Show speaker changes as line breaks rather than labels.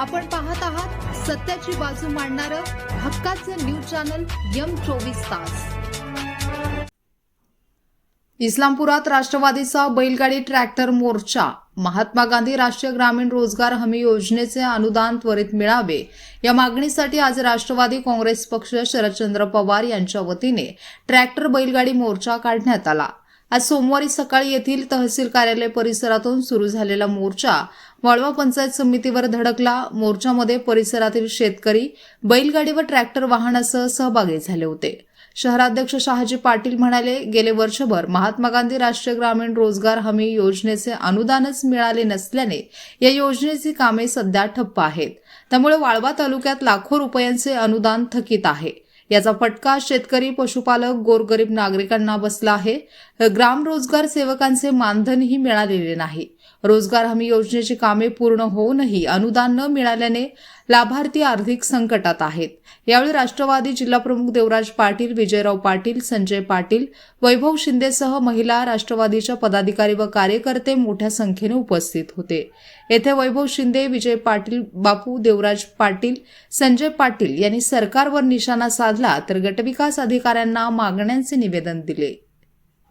आपण पाहत आहात सत्याची बाजू मांडणारं हक्काचं न्यूज चॅनल यम चोवीस तास. इस्लामपुरात राष्ट्रवादीचा बैलगाडी ट्रॅक्टर मोर्चा. महात्मा गांधी राष्ट्रीय ग्रामीण रोजगार हमी योजनेचे अनुदान त्वरित मिळावे. या मागणीसाठी आज राष्ट्रवादी काँग्रेस पक्ष शरदचंद्र पवार यांच्या वतीने ट्रॅक्टर बैलगाडी मोर्चा काढण्यात आला. आज सोमवारी सकाळी येथील तहसील कार्यालय परिसरातून सुरू झालेला मोर्चा वाळवा पंचायत समितीवर धडकला. मोर्चामध्ये परिसरातील शेतकरी बैलगाडी व ट्रॅक्टर वाहनासह सहभागी झाले होते. शहराध्यक्ष शहाजी पाटील म्हणाले गेले वर्षभर महात्मा गांधी राष्ट्रीय ग्रामीण रोजगार हमी योजनेचे अनुदानच मिळाले नसल्याने या योजनेची कामे सध्या ठप्प आहेत. त्यामुळे वाळवा तालुक्यात लाखो रुपयांचे अनुदान थकीत आहे. याचा फटका शेतकरी पशुपालक गोरगरीब नागरिकांना बसला आहे. ग्राम रोजगार सेवकांचे मानधनही मिळालेले नाही. रोजगार हमी योजनेची कामे पूर्ण होऊनही अनुदान न मिळाल्याने लाभार्थी आर्थिक संकटात आहेत. यावेळी राष्ट्रवादी जिल्हाप्रमुख देवराज पाटील विजयराव पाटील संजय पाटील वैभव शिंदेसह महिला राष्ट्रवादीच्या पदाधिकारी व कार्यकर्ते मोठ्या संख्येने उपस्थित होते. येथे वैभव शिंदे विजय पाटील बापू देवराज पाटील संजय पाटील यांनी सरकारवर निशाणा साधला तर गटविकास अधिकाऱ्यांना मागण्यांचे निवेदन दिले.